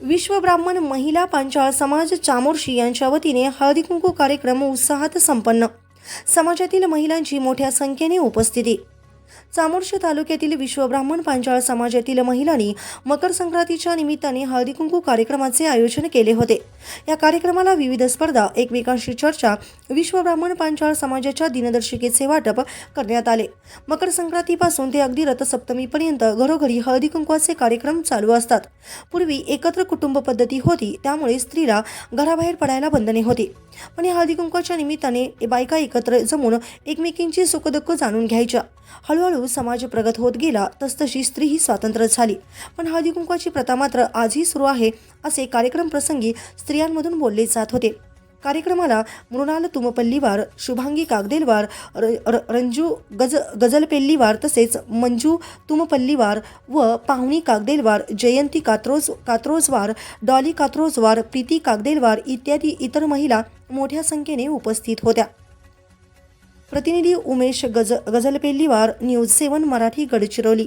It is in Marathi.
विश्व ब्राह्मण महिला पांचाळ समाज चामोर्शी यांच्या वतीने हळदी कुंकू कार्यक्रम उत्साहात संपन्न. समाजातील महिलांची मोठ्या संख्येने उपस्थिती. चामोर्शी तालुक्यातील विश्व ब्राह्मण पांचाळ समाजातील महिलांनी मकर संक्रांतीच्या निमित्ताने हळदी कुंकू कार्यक्रमाचे आयोजन केले होते. या कार्यक्रमाला विविध स्पर्धा एकमेकांशी चर्चा विश्व ब्राह्मण पांचाळ समाजाच्या दिनदर्शिकेचे वाटप करण्यात आले. मकर संक्रांतीपासून ते अगदी रथसप्तमीपर्यंत घरोघरी हळदी कुंकवाचे कार्यक्रम चालू असतात. पूर्वी एकत्र कुटुंब पद्धती होती त्यामुळे स्त्रीला घराबाहेर पडायला बंधने होती. पण या हळदी कुंकवाच्या निमित्ताने बायका एकत्र जमून एकमेकींची सुखदुःख जाणून घ्यायच्या. हळू हळूहळू समाज प्रगत होत गेला तसतशी स्त्री ही स्वातंत्र्य झाली. पण हळदीकुंकवाची प्रथा मात्र आजही सुरू आहे असे कार्यक्रम प्रसंगी स्त्रियांमधून बोलले जात होते. कार्यक्रमाला मृणाल तुमपल्लीवार शुभांगी कागदेलवार र, र, रंजू गज गजलपेल्लीवार तसेच मंजू तुमपल्लीवार व पाहुणी कागदेलवार जयंती कात्रोज कात्रोजवार डॉली कात्रोजवार प्रीती कागदेलवार इत्यादी इतर महिला मोठ्या संख्येने उपस्थित होत्या. प्रतिनिधी उमेश गज गजलपेल्लीवार न्यूज सेवन मराठी गडचिरोली